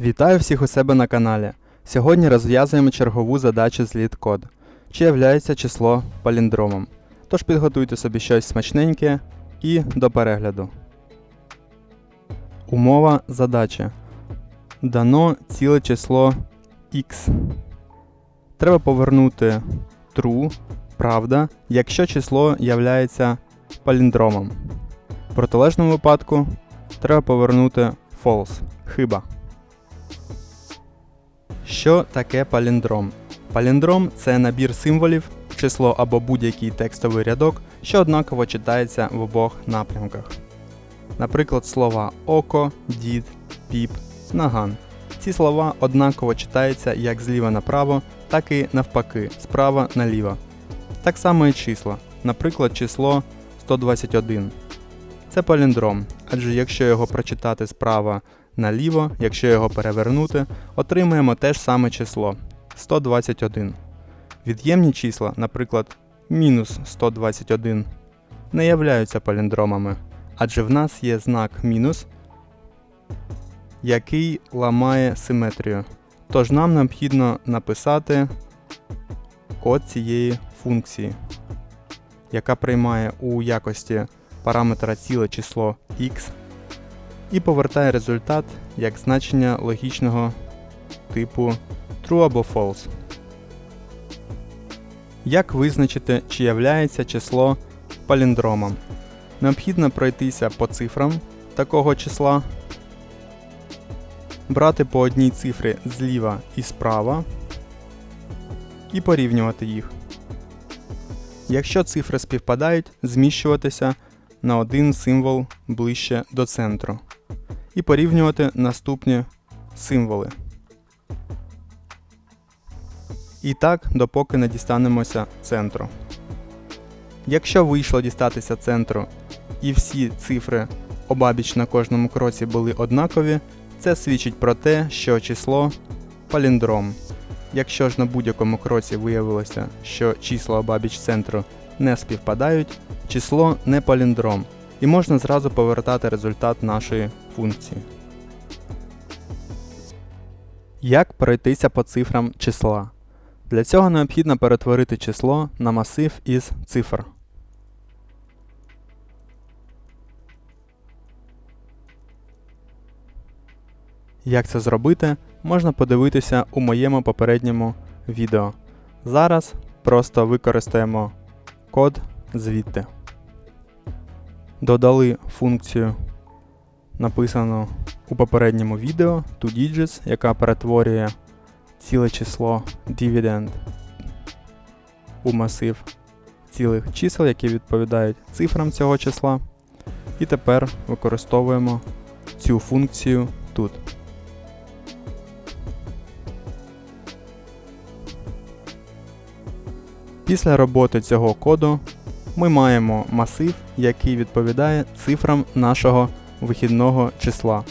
Вітаю всіх у себе на каналі. Сьогодні розв'язуємо чергову задачу з LeetCode. Чи являється число паліндромом. Тож підготуйте собі щось смачненьке і до перегляду. Умова задачі. Дано ціле число x. Треба повернути true, правда, якщо число являється паліндромом. В протилежному випадку треба повернути false, хиба. Що таке паліндром? Паліндром це набір символів, число або будь-який текстовий рядок, що однаково читається в обох напрямках. Наприклад, слова око, дід, піп, наган. Ці слова однаково читаються як зліва направо, так і навпаки, справа наліво. Так само і числа, наприклад, число 121. Це паліндром, адже якщо його прочитати справа наліво, якщо його перевернути, отримаємо те ж саме число 121. Від'ємні числа, наприклад, мінус 121, не являються паліндромами, адже в нас є знак мінус, який ламає симетрію. Тож нам необхідно написати код цієї функції, яка приймає у якості параметра ціле число x і повертає результат як значення логічного типу true або false. Як визначити, чи являється число паліндромом? Необхідно пройтися по цифрам такого числа, брати по одній цифрі зліва і справа і порівнювати їх. Якщо цифри співпадають, зміщуватися на один символ ближче до центру і порівнювати наступні символи. І так, допоки не дістанемося центру. Якщо вийшло дістатися центру і всі цифри обабіч на кожному кроці були однакові, це свідчить про те, що число паліндром. Якщо ж на будь-якому кроці виявилося, що числа обабіч центру не співпадають, число не паліндром, і можна зразу повертати результат нашої функції. Як пройтися по цифрам числа? Для цього необхідно перетворити число на масив із цифр. Як це зробити, можна подивитися у моєму попередньому відео. Зараз просто використаємо код звідти. Додали функцію, написану у попередньому відео toDigits, яка перетворює ціле число dividend у масив цілих чисел, які відповідають цифрам цього числа. І тепер використовуємо цю функцію тут. Після роботи цього коду ми маємо масив, який відповідає цифрам нашого вихідного числа.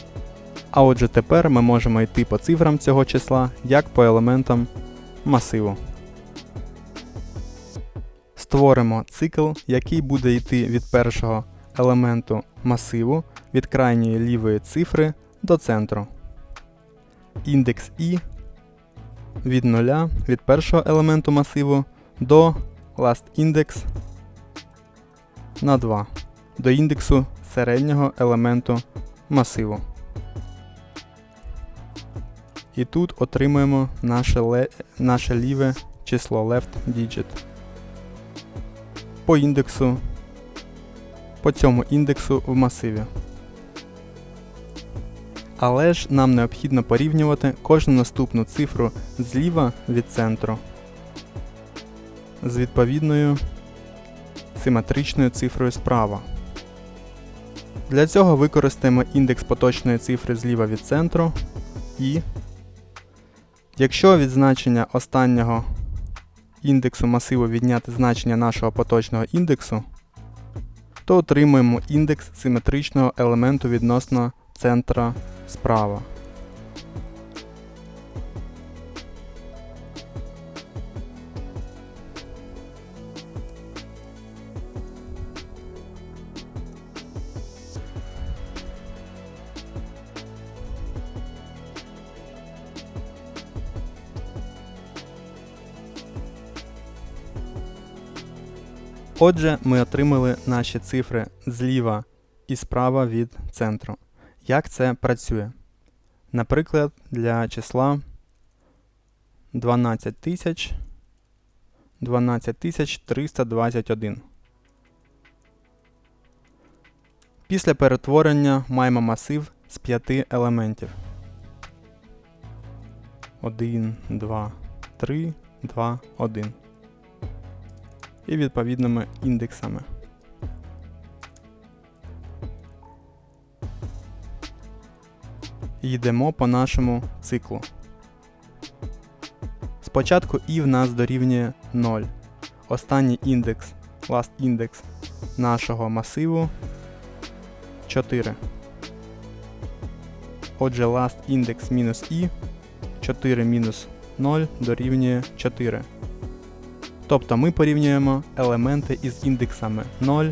А отже, тепер ми можемо йти по цифрам цього числа як по елементам масиву. Створимо цикл, який буде йти від першого елементу масиву від крайньої лівої цифри до центру. Індекс і від нуля від першого елементу масиву до lastIndex на 2 до індексу середнього елементу масиву. І тут отримуємо наше, ле... наше ліве число left digit. По індексу, по цьому індексу в масиві. Але ж нам необхідно порівнювати кожну наступну цифру зліва від центру з відповідною симетричною цифрою справа. Для цього використаємо індекс поточної цифри зліва від центру і якщо від значення останнього індексу масиву відняти значення нашого поточного індексу, то отримуємо індекс симетричного елементу відносно центра справа. Отже, ми отримали наші цифри зліва і справа від центру. Як це працює? Наприклад, для числа 12 тисяч 12 321. Після перетворення маємо масив з 5 елементів. 1, 2, 3, 2, 1. І відповідними індексами. Йдемо по нашому циклу. Спочатку і в нас дорівнює 0. Останній індекс, last індекс нашого масиву 4. Отже, last індекс мінус і 4 мінус 0 дорівнює 4. Тобто ми порівнюємо елементи із індексами 0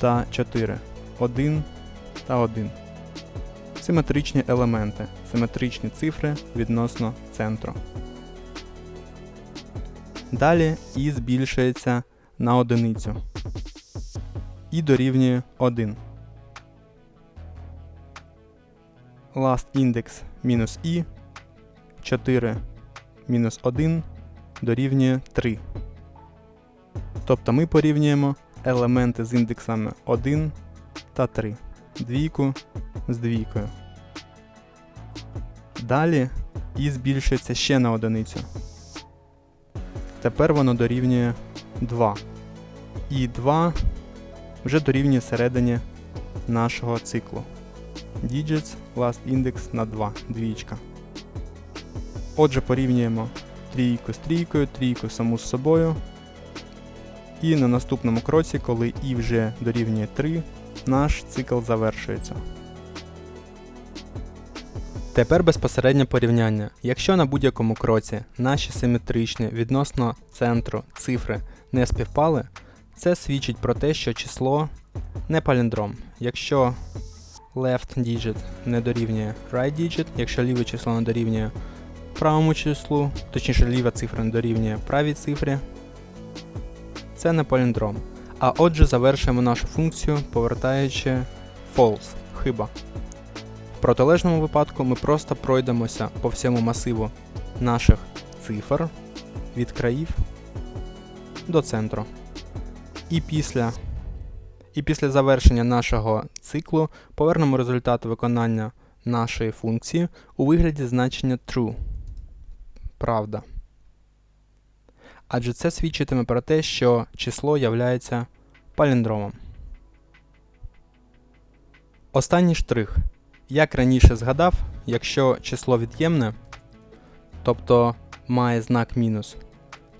та 4, 1 та 1. Симетричні елементи, симетричні цифри відносно центру. Далі і збільшується на одиницю. І дорівнює 1. Last index мінус і 4 мінус 1 дорівнює 3. Тобто ми порівнюємо елементи з індексами 1 та 3. Двійку з двійкою. Далі і збільшується ще на одиницю. Тепер воно дорівнює 2. І 2 вже дорівнює середині нашого циклу. Digits last index на 2, двічка. Отже, порівнюємо трійку з трійкою, трійку саму з собою. І на наступному кроці, коли і вже дорівнює 3, наш цикл завершується. Тепер безпосереднє порівняння. Якщо на будь-якому кроці наші симетричні відносно центру цифри не співпали, це свідчить про те, що число не паліндром. Якщо left digit не дорівнює right digit, якщо ліве число не дорівнює правому числу, точніше ліва цифра не дорівнює правій цифрі, це не паліндром. А отже, завершуємо нашу функцію, повертаючи false хиба. В протилежному випадку ми просто пройдемося по всьому масиву наших цифр від країв до центру. І після і після завершення нашого циклу повернемо результат виконання нашої функції у вигляді значення true. Правда. Адже це свідчитиме про те, що число являється паліндромом. Останній штрих. Як раніше згадав, якщо число від'ємне, тобто має знак мінус,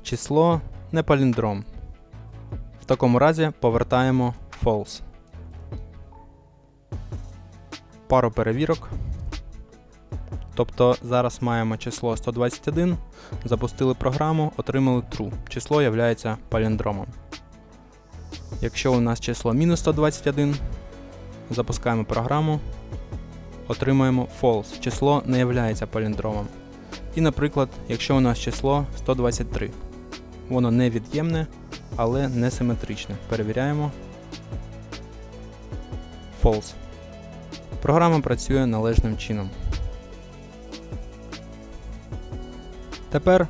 число не паліндром. В такому разі повертаємо false. Пару перевірок. Тобто зараз маємо число 121, запустили програму, отримали true. Число є паліндромом. Якщо у нас число мінус 121, запускаємо програму, отримаємо false. Число не є паліндромом. І, наприклад, якщо у нас число 123, воно не від'ємне, але не симетричне. Перевіряємо. False. Програма працює належним чином. Тепер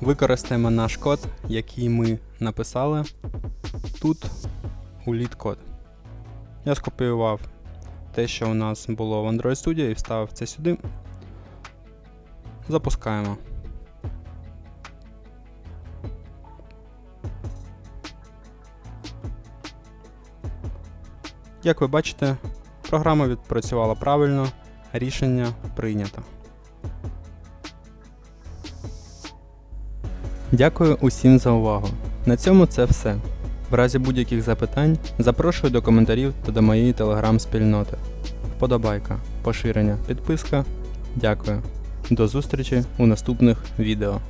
використаємо наш код, який ми написали тут у LeadCode. Я скопіював те, що у нас було в Android Studio і вставив це сюди. Запускаємо. Як ви бачите, програма відпрацювала правильно, рішення прийнято. Дякую усім за увагу. На цьому це все. В разі будь-яких запитань запрошую до коментарів та до моєї телеграм-спільноти. Вподобайка, поширення, підписка. Дякую. До зустрічі у наступних відео.